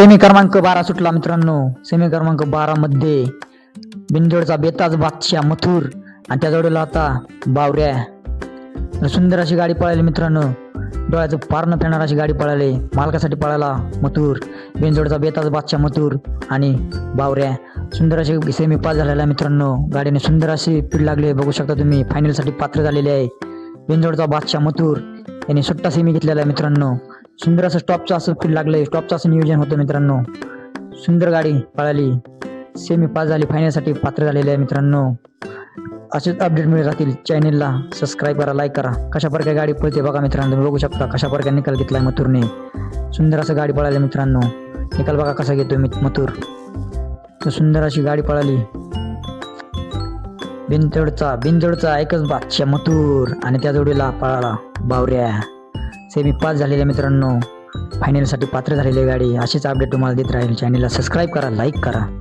Semi क्रमांक बारा सुटला मित्रांनो. सेमी क्रमांक बारा मध्ये बिंदोडचा बेताज बादशाह मथुर आणि त्या जोडीला होता बावऱ्या. सुंदर अशी गाडी पळाली मित्रांनो. डोळ्याचं पारणं फेणार अशी गाडी पळाली. मालकासाठी पळाला मथुर. बिंजोडचा बेताज बादशाह मथुर आणि बावऱ्या. सुंदर अशी सेमी पास झालेला आहे मित्रांनो. गाडीने सुंदर अशी पीड लागली बघू शकता तुम्ही फायनलसाठी पात्र झालेले आहे. बिंजोडचा बादशाह मथुर. यांनी सुट्टा सेमी घेतलेला आहे मित्रांनो. सुंदर असं स्टॉपचं असं फील लागलंय. स्टॉपचं असं नियोजन होतं मित्रांनो. सुंदर गाडी पळाली. सेमी पास झाली. फायनलसाठी पात्र झालेले आहे मित्रांनो. असेच अपडेट मिळत राहतील चॅनेलला सबस्क्राईब करा लाईक करा. कशा प्रकारे गाडी पळते बघा मित्रांनो. तुम्ही बघू शकता कशा प्रकारे निकाल घेतलाय मथुरने. सुंदर असं गाडी पळाली मित्रांनो. निकाल बघा कसा घेतोय मी मथुर. तर सुंदर अशी गाडी पळाली. बिनजोडचा बिनजोडचा एकच बादशाह मथुर. आणि त्या जोडीला पळाला बावऱ्या. सेमी पास झालेल्या मित्रांनो. फायनलसाठी पात्र झालेली गाडी अशीच अपडेट तुम्हाला देत राहील. चॅनलला सबस्क्राईब करा लाईक करा.